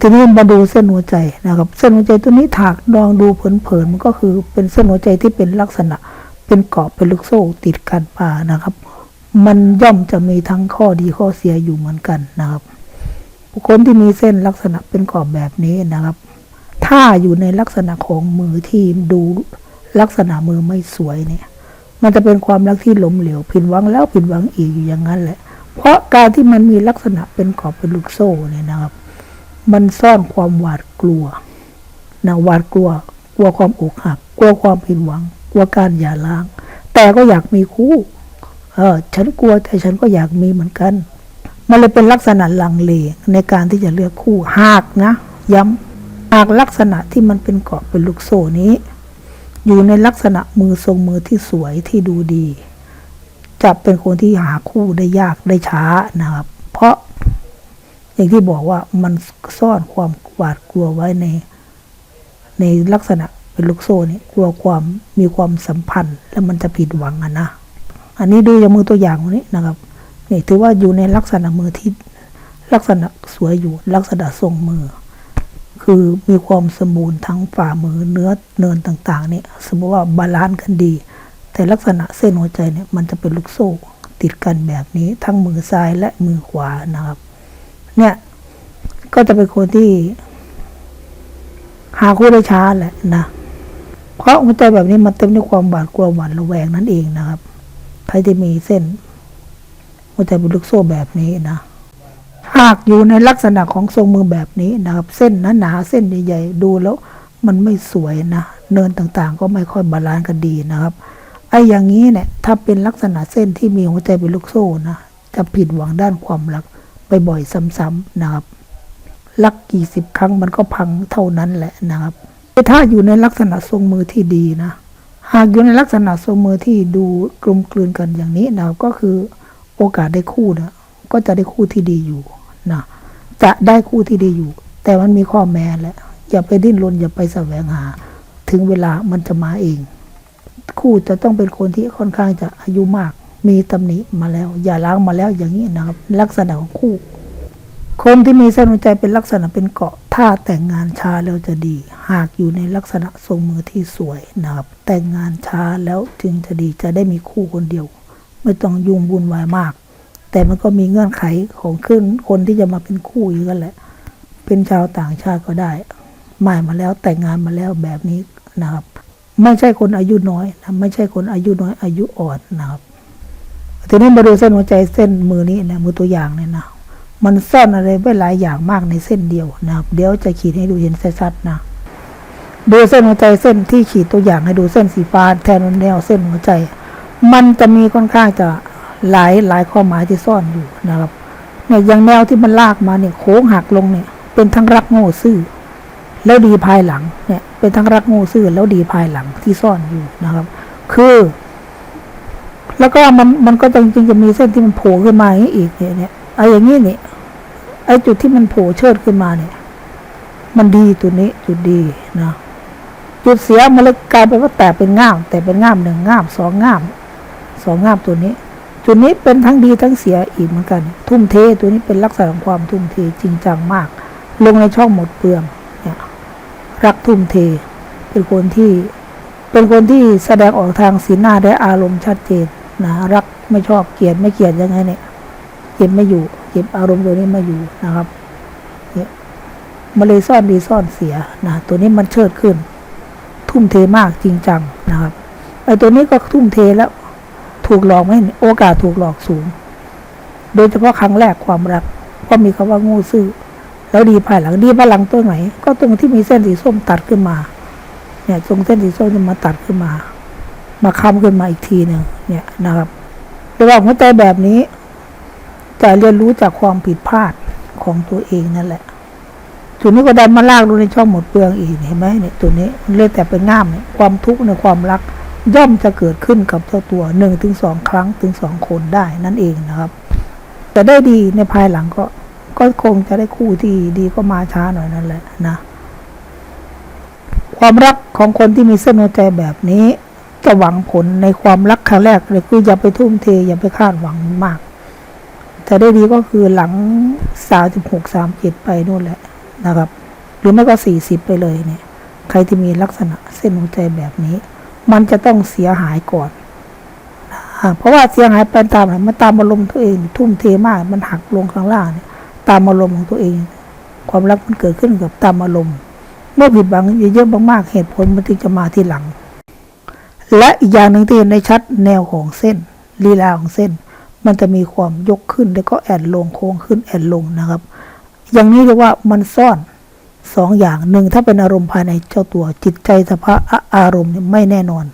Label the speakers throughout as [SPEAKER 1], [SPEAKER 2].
[SPEAKER 1] ทีนี้มาดูเส้นหัวใจนะครับ เส้นหัวใจตัวนี้ถากลองดูเผินๆมันก็คือเป็นเส้นหัวใจที่เป็นลักษณะ เป็นเกาะเป็นลูกโซ่ติดกันมานะครับ มันย่อมจะมีทั้งข้อดีข้อเสียอยู่เหมือนกันนะครับบุคคลที่มีเส้นลักษณะเป็นกรอบแบบนี้นะครับ ถ้าอยู่ในลักษณะของมือที่ดูลักษณะมือไม่สวยเนี่ย มันจะเป็นความรักที่ล้มเหลวผิดหวังแล้วผิดหวังอีกอยู่อย่างนั้นแหละ เพราะการที่มันมีลักษณะเป็นกรอบเป็นลูกโซ่เนี่ยนะครับ มันซ่อนความหวาดกลัวนะหวาดกลัว กลัวความอกหัก กลัวความผิดหวัง กลัวการหย่าร้าง แต่ก็อยากมีคู่เออฉันกลัวแต่ฉันก็อยากมีเหมือนกัน มันเลยเป็นลักษณะลังเลในการที่จะเลือกคู่หากนะ ย้ำหากลักษณะที่มันเป็นเกาะเป็นลูกโซ่นี้ อยู่ในลักษณะมือทรงมือที่สวยที่ดูดี จะเป็นคนที่หาคู่ได้ยากได้ช้านะครับ เพราะ อย่างที่บอกว่ามันซ่อนความหวาดกลัวไว้ใน ในลักษณะเป็นลูกโซ่นี่กลัวความมีความสัมพันธ์ แล้วมันจะผิดหวังอะนะ อันนี้ดูจากมือตัวอย่างนี้นะครับนี่ถือว่าอยู่ในลักษณะมือที่ลักษณะสวยอยู่ลักษณะทรงมือ คือมีความสมบูรณ์ทั้งฝ่ามือเนื้อเนินต่างๆเนี่ยสมมติว่าบาลานซ์กันดี แต่ลักษณะเส้นหัวใจเนี่ยมันจะเป็นลูกโซ่ ติดกันแบบนี้ทั้งมือซ้ายและมือขวานะครับ เนี่ย ก็จะเป็นคนที่ หาคู่ได้ช้าแหละนะเพราะหัวใจแบบนี้มันเต็มด้วยความบาดกลัวหวาดระแวงนั่นเองนะครับ ใครที่มีเส้น หัวใจเป็นลูกโซ่แบบนี้นะหากอยู่ในลักษณะของทรงมือแบบนี้นะครับ เส้นหนาๆเส้นใหญ่ๆดูแล้ว มันไม่สวยนะเนินต่างๆ ก็ไม่ค่อยบาลานซ์กันดีนะครับไอ้อย่างนี้เนี่ย ถ้าเป็นลักษณะเส้นที่มีหัวใจเป็นลูกโซ่นะจะผิดหวังด้านความรัก บ่อยซ้ำๆนะครับรักกี่สิบครั้งมันก็พังเท่านั้นแหละนะครับแต่ถ้าอยู่ในลักษณะทรงมือที่ดีนะ หากอยู่ในลักษณะทรงมือที่ดูกลมกลืนกันอย่างนี้นะครับก็คือโอกาสได้คู่นะก็จะได้คู่ที่ดีอยู่นะจะได้คู่ที่ดีอยู่ แต่มันมีข้อแม้แหละอย่าไปดิ้นรนอย่าไปแสวงหา ถึงเวลามันจะมาเอง คู่จะต้องเป็นคนที่ค่อนข้างจะอายุมาก มีตำหนิมาแล้ว อย่าล้างมาแล้วอย่างนี้นะครับ ลักษณะของคู่ คนที่มีเส้นหัวใจเป็นลักษณะเป็นเกาะถ้าแต่งงานช้าแล้วจะดี หากอยู่ในลักษณะทรงมือที่สวยนะครับ แต่งงานช้าแล้วจึงจะดีจะได้มีคู่คนเดียว ไม่ต้องยุ่งวุ่นวายมาก แต่มันก็มีเงื่อนไขของขึ้นคนที่จะมาเป็นคู่อีกกันแหละ เป็นชาวต่างชาติก็ได้หมายมาแล้วแต่งงานมาแล้วแบบนี้นะครับ ไม่ใช่คนอายุน้อยนะไม่ใช่คนอายุน้อยอายุอ่อนนะครับ ทีนี้มาดูเส้นหัวใจเส้นมือนี้นะมือตัวอย่างเนี่ยนะมันซ่อนอะไรไว้หลายอย่างมากในเส้นเดียวนะครับ เดี๋ยวจะขีดให้ดูเห็นชัดๆนะดูเส้นหัวใจเส้นที่ขีดตัวอย่างให้ดูเส้นสีฟ้าแทนแนวเส้นหัวใจ มันจะมีค่อนข้างจะหลายหลายความหมายที่ซ่อนอยู่นะครับเนี่ยอย่างแนวที่มันลากมาเนี่ยโค้งหักลงเนี่ย เป็นทั้งรักโง่ซื่อแล้วดีภายหลังเนี่ย เป็นทั้งรักโง่ซื่อแล้วดีภายหลังที่ซ่อนอยู่นะครับ คือ แล้วก็มันมันก็จริงๆจะมีเส้นที่มันโผล่ขึ้นมาอย่างนี้อีกเนี่ยเนี่ยไอ้อย่างนี้เนี่ยไอ้จุดที่มันโผล่เชิดขึ้นมาเนี่ย มันดีตัวนี้จุดดีนะจุดเสียมันเลยกลายเป็นว่าแตกเป็นง่าม แต่เป็นง่ามหนึ่งง่ามสองง่ามสองง่ามตัวนี้ จุดนี้เป็นทั้งดีทั้งเสียอีกเหมือนกัน ทุ่มเทตัวนี้เป็นลักษณะของความทุ่มเทจริงจังมาก ลงในช่องหมดเปลืองเนี่ยรักทุ่มเท เป็นคนที่ เป็นคนที่แสดงออกทางสีหน้าได้อารมณ์ชัดเจน นะรักไม่ชอบเกลียดไม่เกลียดยังไงเนี่ยเก็บไม่อยู่ เก็บอารมณ์ตัวนี้ไม่อยู่นะครับเนี่ยมันเลยซ่อนดีซ่อนเสียนะตัวนี้มันเชิดขึ้น ทุ่มเทมากจริงจังนะครับไอ้ตัวนี้ก็ทุ่มเทแล้ว ถูกหลอกไหมโอกาสถูกหลอกสูง โดยเฉพาะครั้งแรกความรักก็มีคำว่างูซื่อแล้วดีภายหลังดีภายหลังตัวไหน ก็ตรงที่มีเส้นสีส้มตัดขึ้นมา เนี่ยตรงเส้นสีส้มจะมาตัดขึ้นมา มาค้ำขึ้นมาอีกทีหนึ่งเนี่ยนะครับระหว่างหัวใจแบบนี้ จะเรียนรู้จากความผิดพลาดของตัวเองนั่นแหละจุดนี้ก็ดันมาลากดูในช่องหมดเปลืองอีกเห็นไหมเนี่ยตัวนี้มันเลยแต่เป็นง่ามเนี่ยความทุกข์ในความรักย่อมจะเกิดขึ้นกับเจ้าตัวหนึ่งถึงสองครั้งถึงสองคนได้นั่นเองนะครับ แต่ได้ดีในภายหลังก็ ก็คงจะได้คู่ที่ดีก็มาช้าหน่อยนั่นแหละนะ ความรักของคนที่มีเส้นหัวใจแบบนี้ จะหวังผลในความรักครั้งแรกเลยคืออย่าไปทุ่มเทอย่าไปคาดหวังมากแต่ได้ดีก็คือหลังสามสิบหกสามเจ็ดไปนู่นแหละนะครับ หรือไม่ก็สี่สิบไปเลยเนี่ย ใครที่มีลักษณะเส้นหัวใจแบบนี้ มันจะต้องเสียหายก่อนเพราะว่าเสียหายไปตามอะไรมันตามอารมณ์ตัวเอง ทุ่มเทมาก มันหักลงข้างล่างเนี่ย ตามอารมณ์ของตัวเอง ความรักมันเกิดขึ้นกับตามอารมณ์ เมื่อผิดหวังเยอะๆมากๆเหตุผลมันจึงจะมาทีหลัง และอีกอย่างหนึ่งที่เห็นได้ชัดแนวของเส้นลีลาของเส้น มันจะมีความยกขึ้นแล้วก็แอนลงโค้งขึ้นแอนลงนะครับ อย่างนี้เรียกว่ามันซ่อนสองอย่างหนึ่งถ้าเป็นอารมณ์ภายในเจ้าตัวจิตใจสภาพะอารมณ์นี่ไม่แน่นอน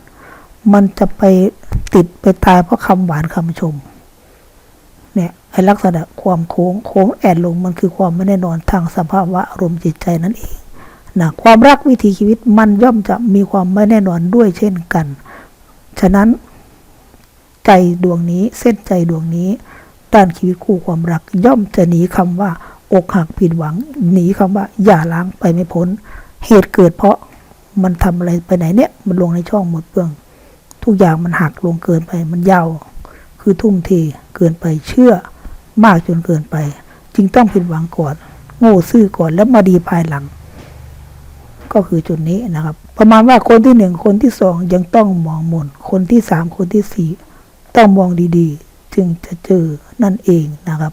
[SPEAKER 1] มันจะไปติดไปตายเพราะคำหวานคำชมเนี่ยไอลักษณะความโค้งโค้งแอนลงมันคือความไม่แน่นอนทางสภาวะอารมณ์จิตใจนั่นเองนะความรักวิถีชีวิตมันย่อมจะมีความไม่แน่นอนด้วยเช่นกัน ฉะนั้น ใจดวงนี้เส้นใจดวงนี้ ด้านชีวิตคู่ความรักย่อมจะหนีคำว่า อกหักผิดหวัง หนีคำว่า อย่าล้างไปไม่พ้น เหตุเกิดเพราะมันทำอะไรไปไหนเนี่ย มันลงในช่องหมดเปลือง ทุกอย่างมันหักลงเกินไป มันยาว คือทุ่มเทเกินไปเชื่อมากจนเกินไป จึงต้องผิดหวังก่อน โง่ซื่อก่อนแล้วมาดีภายหลัง ก็คือจุดนี้นะครับ ประมาณว่าคนที่หนึ่งคนที่สองยังต้องมองมนคนที่สามคนที่สี่ต้องมองดีๆ จึงจะเจอนั่นเองนะครับ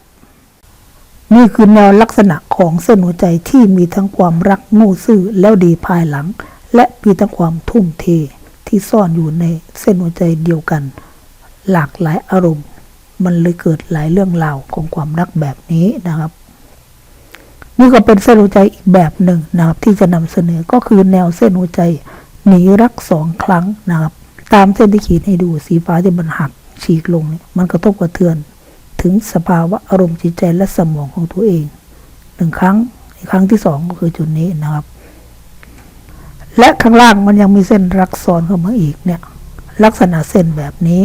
[SPEAKER 1] นี่คือแนวลักษณะของเส้นหัวใจที่มีทั้งความรักง่ซื่อแล้วดีภายหลัง และมีทั้งความทุ่มเทที่ซ่อนอยู่ในเส้นหัวใจเดียวกัน หลากหลายอารมณ์ มันเลยเกิดหลายเรื่องราวของความรักแบบนี้นะครับ นี่ก็เป็นเส้นหัวใจอีกแบบหนึ่งนะครับ ที่จะนำเสนอก็คือแนวเส้นหัวใจหนีรักสองครั้งนะครับ ตามเส้นที่ขีดให้ดูสีฟ้าที่มันหักฉีกลงเนี่ยมันกระทบกระเทือน ถึงสภาวะอารมณ์จิตใจและสมองของตัวเองหนึ่งครั้งอีกครั้งที่สองก็คือจุดนี้นะครับ และข้างล่างมันยังมีเส้นรักซ้อนเข้ามาอีกเนี่ย ลักษณะเส้นแบบนี้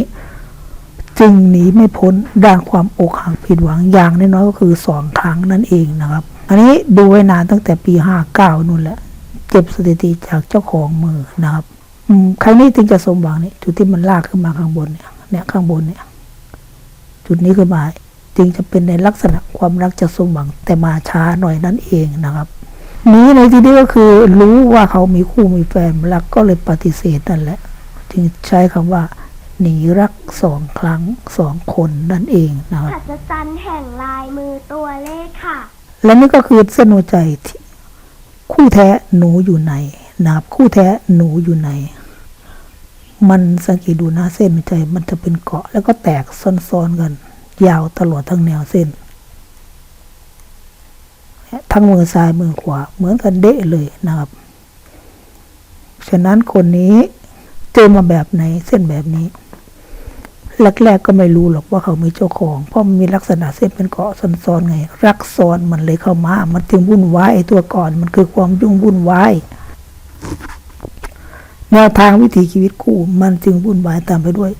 [SPEAKER 1] จึงหนีไม่พ้นด้านความอกหักผิดหวังอย่างน้อยก็คือสองครั้งนั่นเองนะครับ อันนี้ดูไว้นานตั้งแต่ปีห้าเก้านู่นแหละ เก็บสถิติจากเจ้าของมือนะครับครั้งนี้ถึงจะสมหวังนี่จุดที่มันลากขึ้นมาข้างบนเนี่ยเนี่ยข้างบนเนี่ย จุดนี้ขึ้นมาจึงจะเป็นในลักษณะความรักจะสมหวัง แต่มาช้าหน่อยนั่นเองนะครับนี้ในที่นี้ก็คือรู้ว่าเขามีคู่มีแฟนรักก็เลยปฏิเสธนั่นแหละ จึงใช้คำว่า หนีรักสองครั้งสองคนนั่นเองนะครับ
[SPEAKER 2] หัศจรรย์แห่งลายมือตัวเลขค่ะ
[SPEAKER 1] และนี่ก็คือเส้นหัวใจที่คู่แท้หนูอยู่ไหนนะครับคู่แท้หนูอยู่ไหน มันสังเกตดูนะเส้นหัวใจมันจะเป็นเกาะแล้วก็แตกซ้อนๆกัน ยาวตลอดทั้งแนวเส้นทั้งมือซ้ายมือขวาเหมือนกันเดะเลยนะครับ ฉะนั้นคนนี้เจอมาแบบไหนเส้นแบบนี้ แรกๆก็ไม่รู้หรอกว่าเขามีเจ้าของ เพราะมันมีลักษณะเส้นเป็นเกาะซ้อนๆไง รักซ้อนมันเลยเข้ามา มันจึงวุ่นวายไอ้ตัวก่อนมันคือความยุ่งวุ่นวายแนวทางวิถีชีวิตคู่มันจึงวุ่นวายตามไปด้วย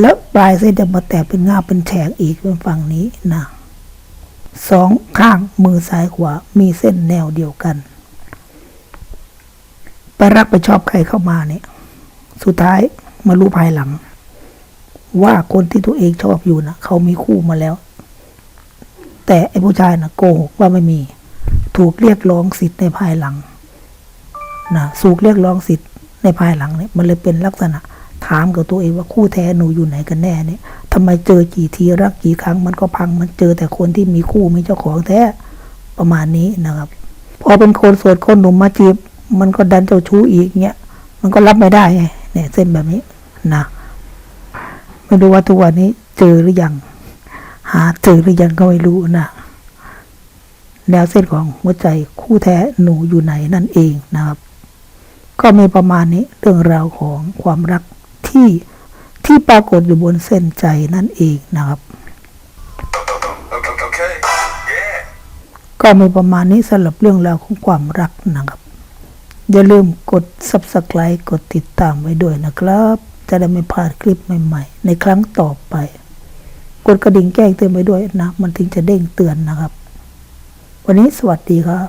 [SPEAKER 1] แล้วปลายเส้นจะมาแตกเป็นง่าเป็นแฉกอีกเป็นฝั่งนี้นะสองข้างมือซ้ายขวามีเส้นแนวเดียวกันไปรักไปชอบใครเข้ามาเนี่ย สุดท้ายมารู้ภายหลัง ว่าคนที่ตัวเองชอบอยู่นะเขามีคู่มาแล้ว แต่ไอ้ผู้ชายนะโกหกว่าไม่มี ถูกเรียกร้องสิทธิ์ในภายหลังนะสูกเรียกร้องสิทธิ์ในภายหลังเนี่ยมันเลยเป็นลักษณะถามกับตัวเองว่าคู่แท้หนูอยู่ไหนกันแน่เนี่ยทำไมเจอกี่ทีรักกี่ครั้งมันก็พังมันเจอแต่คนที่มีคู่มีเจ้าของแท้ประมาณนี้นะครับ พอเป็นคนโสดคนหนุ่มมาจีบ มันก็ดันเจ้าชู้อีกเงี้ยมันก็รับไม่ได้เนี่ยเส้นแบบนี้นะ ไม่รู้ว่าทุกวันนี้ เจอหรือยัง หาเจอหรือยังก็ไม่รู้นะแนวเส้นของหัวใจคู่แท้หนูอยู่ไหนนั่นเองนะครับ ก็มีประมาณนี้เรื่องราวของความรักที่ที่ปรากฏอยู่บนเส้นใจนั่นเองนะครับ
[SPEAKER 3] Okay. Yeah.
[SPEAKER 1] ก็มีประมาณนี้สำหรับเรื่องราวของความรักนะครับ อย่าลืมกด subscribe กดติดตามไว้ด้วยนะครับ จะได้ไม่พลาดคลิปใหม่ ๆ ในครั้งต่อไป กดกระดิ่งแจ้งเตือนไปด้วยนะ มันถึงจะเด้งเตือนนะครับ วันนี้สวัสดีครับ